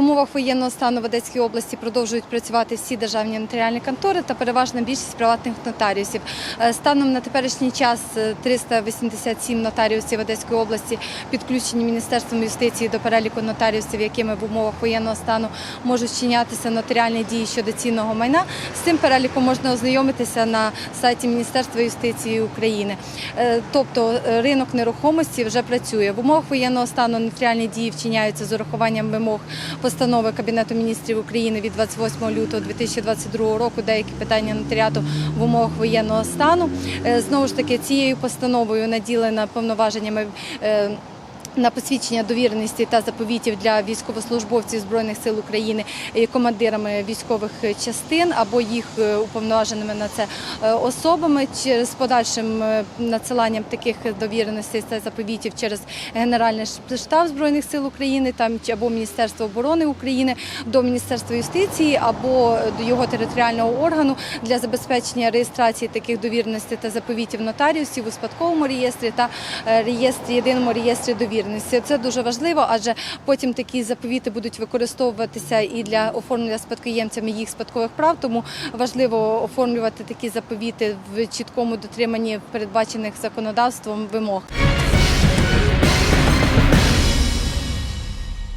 умовах воєнного стану в Одеській області продовжують працювати всі державні нотаріальні контори та переважна більшість приватних нотаріусів. Е, Станом на теперішній час е, 387 нотаріусів Одеської області підключені Міністерством юстиції до переліку нотаріусів, якими в умовах воєнного стану можуть вчинятися нотаріальні дії щодо цінного майна. З цим переліком можна ознайомитися на сайті Міністерства юстиції України. Е, Тобто е, ринок нерухомості вже працює. В умовах воєнного стану нотаріальні дії вчиняються з урахуванням вимог постанови Кабінету міністрів України від 28 лютого 2022 року. Деякі питання нотаріату в умовах воєнного стану. Е, Знову ж таки, цією постановою наділена повноваженнями. На посвідчення довіреності та заповітів для військовослужбовців збройних сил України і командирами військових частин або їх е, уповноваженими на це е, особами. Через подальшим е, надсиланням таких довіреностей та заповітів через Генеральний штаб збройних сил України, там або Міністерство оборони України до Міністерства юстиції або до його територіального органу для забезпечення реєстрації таких довіреностей та заповітів нотаріусів у спадковому реєстрі та реєстрі єдиному реєстрі довіреності. Це дуже важливо, адже потім такі заповіти будуть використовуватися і для оформлення спадкоємцями їх спадкових прав. Тому важливо оформлювати такі заповіти в чіткому дотриманні передбачених законодавством вимог.